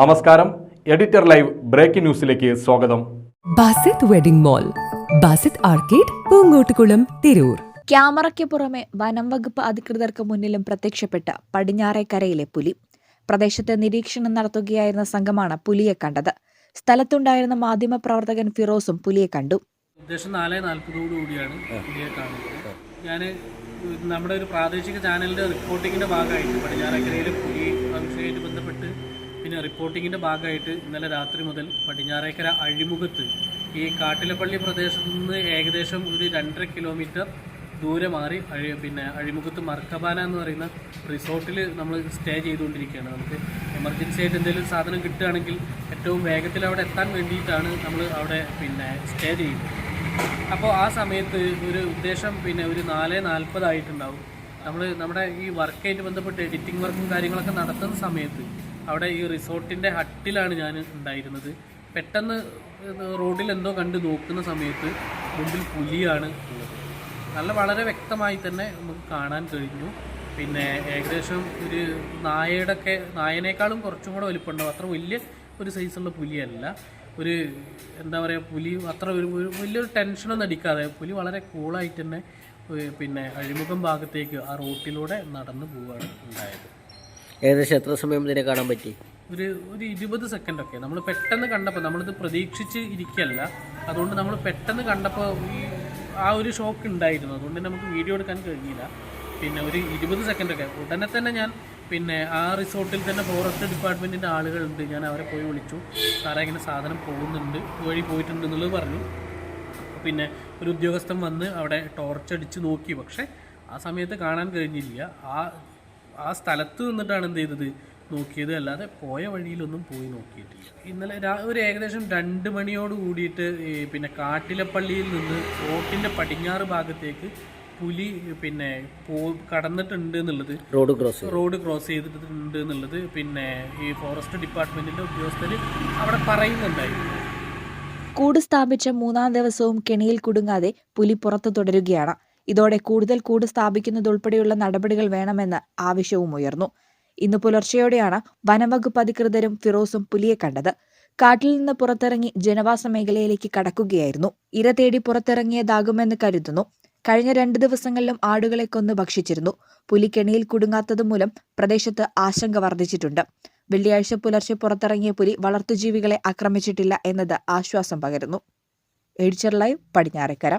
നമസ്കാരം. Editor live breaking ന്യൂസിലേക്ക് സ്വാഗതം. Basith wedding mall Basith arcade Poonkottukulam Tirur. ക്യാമറയ്ക്ക് പുറമെ വനം വകുപ്പ് അധികൃതർക്ക് മുന്നിലും പ്രത്യക്ഷപ്പെട്ട പടിഞ്ഞാറേക്കരയിലെ പുലി. പ്രദേശത്ത് നിരീക്ഷണം നടത്തുകയായിരുന്ന സംഘമാണ് പുലിയെ കണ്ടത്. സ്ഥലത്തുണ്ടായിരുന്ന മാധ്യമ പ്രവർത്തകൻ ഫിറോസും പുലിയെ കണ്ടു. ഉദ്ദേശം നാല് നാൽപ്പതോടു കൂടിയാണ് പുലിയെ കാണുന്നത്. ഞാൻ നമ്മുടെ ഒരു പ്രാദേശിക ചാനലിന്റെ റിപ്പോർട്ടിങ്ങിന്റെ ഭാഗമായിട്ട് പടിഞ്ഞാറേക്കരയിലെ പുലി സംശയമായിട്ട് ബന്ധപ്പെട്ട് പിന്നെ റിപ്പോർട്ടിങ്ങിന്റെ ഭാഗമായിട്ട് ഇന്നലെ രാത്രി മുതൽ പടിഞ്ഞാറേക്കര അഴിമുഖത്ത് ഈ കാട്ടിലപ്പള്ളി പ്രദേശത്ത് നിന്ന് ഏകദേശം ഒരു രണ്ടര കിലോമീറ്റർ ദൂരെ മാറി അഴി പിന്നെ അഴിമുഖത്ത് മർക്കബാന എന്ന് പറയുന്ന റിസോർട്ടിൽ നമ്മൾ സ്റ്റേ ചെയ്തുകൊണ്ടിരിക്കുകയാണ്. നമുക്ക് എമർജൻസി ആയിട്ട് എന്തെങ്കിലും സാധനം കിട്ടുകയാണെങ്കിൽ ഏറ്റവും വേഗത്തിൽ അവിടെ എത്താൻ വേണ്ടിയിട്ടാണ് നമ്മൾ അവിടെ പിന്നെ സ്റ്റേ ചെയ്യുന്നത്. അപ്പോൾ ആ സമയത്ത് ഒരു ഉദ്ദേശം പിന്നെ ഒരു നാല് നാൽപ്പതായിട്ടുണ്ടാവും. നമ്മൾ നമ്മുടെ ഈ വർക്കായിട്ട് ബന്ധപ്പെട്ട് എഡിറ്റിംഗ് വർക്കും കാര്യങ്ങളൊക്കെ നടത്തുന്ന സമയത്ത് അവിടെ ഈ റിസോർട്ടിന്റെ ഹട്ടിലാണ് ഞാൻ ഉണ്ടായിരുന്നത്. പെട്ടെന്ന് റോഡിൽ എന്തോ കണ്ട് നോക്കുന്ന സമയത്ത് മുമ്പിൽ പുലിയാണ് നല്ല വളരെ വ്യക്തമായി തന്നെ നമുക്ക് കാണാൻ കഴിഞ്ഞു. പിന്നെ ഏകദേശം ഒരു നായയുടെ ഒക്കെ നായനേക്കാളും കുറച്ചും കൂടെ വലിപ്പമുണ്ടാവും അത്ര വലിയ ഒരു സൈസുള്ള പുലിയല്ല. ഒരു എന്താ പറയുക പുലി അത്ര ഒരു വലിയൊരു ടെൻഷനൊന്നും അടിക്കാതെ പുലി വളരെ കൂളായിട്ട് തന്നെ പിന്നെ അഴിമുഖം ഭാഗത്തേക്ക് ആ റോട്ടിലൂടെ നടന്നു പോവുകയാണ് ഉണ്ടായത്. ഏകദേശം എത്ര സമയം ഇതിനെ കാണാൻ പറ്റി? ഒരു ഒരു ഇരുപത് സെക്കൻഡ് ഒക്കെ. നമ്മൾ പെട്ടെന്ന് കണ്ടപ്പോൾ നമ്മളിത് പ്രതീക്ഷിച്ച് ഇരിക്കല്ല. അതുകൊണ്ട് നമ്മൾ പെട്ടെന്ന് കണ്ടപ്പോൾ ആ ഒരു ഷോക്ക് ഉണ്ടായിരുന്നു. അതുകൊണ്ട് നമുക്ക് വീഡിയോ എടുക്കാൻ കഴിഞ്ഞില്ല. പിന്നെ ഒരു ഇരുപത് സെക്കൻഡ് ഒക്കെ. ഉടനെ തന്നെ ഞാൻ പിന്നെ ആ റിസോർട്ടിൽ തന്നെ ഫോറസ്റ്റ് ഡിപ്പാർട്ട്മെന്റിന്റെ ആളുകളുണ്ട്. ഞാൻ അവരെ പോയി വിളിച്ചു. സാറേ ഇങ്ങനെ സാധനം പോകുന്നുണ്ട്. വഴി പോയിട്ടുണ്ട് എന്നുള്ളത് പറഞ്ഞു. പിന്നെ ഒരു ഉദ്യോഗസ്ഥൻ വന്ന് അവിടെ ടോർച്ച് അടിച്ച് നോക്കി. പക്ഷേ ആ സമയത്ത് കാണാൻ കഴിഞ്ഞില്ല. ആ ആ സ്ഥലത്ത് നിന്നിട്ടാണ് എന്ത് ചെയ്തത്? നോക്കിയത്. അല്ലാതെ പോയ വഴിയിലൊന്നും പോയി നോക്കിയിട്ടില്ല. ഇന്നലെ രാ- ഒരു ഏകദേശം രണ്ട് മണിയോട് കൂടിയിട്ട് പിന്നെ കാട്ടിലപ്പള്ളിയിൽ നിന്ന് റോട്ടിന്റെ പടിഞ്ഞാറ് ഭാഗത്തേക്ക് പുലി പിന്നെ പോ കടന്നിട്ടുണ്ട് എന്നുള്ളത്. റോഡ് ക്രോസ് റോഡ് ക്രോസ് ചെയ്തിട്ടുണ്ട് എന്നുള്ളത്. പിന്നെ ഈ ഫോറസ്റ്റ് ഡിപ്പാർട്ട്മെന്റിന്റെ ഉദ്യോഗസ്ഥർ അവിടെ പറയുന്നുണ്ടായിരുന്നു കൂട് സ്ഥാപിച്ച മൂന്നാം ദിവസവും കെണിയിൽ കുടുങ്ങാതെ പുലി പുറത്തു തുടരുകയാണ്. ഇതോടെ കൂടുതൽ കൂട് സ്ഥാപിക്കുന്നതുൾപ്പെടെയുള്ള നടപടികൾ വേണമെന്ന് ആവശ്യവും ഉയർന്നു. ഇന്ന് പുലർച്ചെയോടെയാണ് വനംവകുപ്പ് അധികൃതരും ഫിറോസും പുലിയെ കണ്ടത്. കാട്ടിൽ നിന്ന് പുറത്തിറങ്ങി ജനവാസ മേഖലയിലേക്ക് കടക്കുകയായിരുന്നു. ഇര തേടി പുറത്തിറങ്ങിയതാകുമെന്ന് കരുതുന്നു. കഴിഞ്ഞ രണ്ട് ദിവസങ്ങളിലും ആടുകളെ കൊന്ന് ഭക്ഷിച്ചിരുന്നു. പുലി കെണിയിൽ കുടുങ്ങാത്തത് മൂലം പ്രദേശത്ത് ആശങ്ക വർദ്ധിച്ചിട്ടുണ്ട്. വെള്ളിയാഴ്ച പുലർച്ചെ പുറത്തിറങ്ങിയ പുലി വളർത്തുജീവികളെ ആക്രമിച്ചിട്ടില്ല എന്നത് ആശ്വാസം പകരുന്നു. എഡിച്ചർ ലൈവ് പടിഞ്ഞാറേക്കര.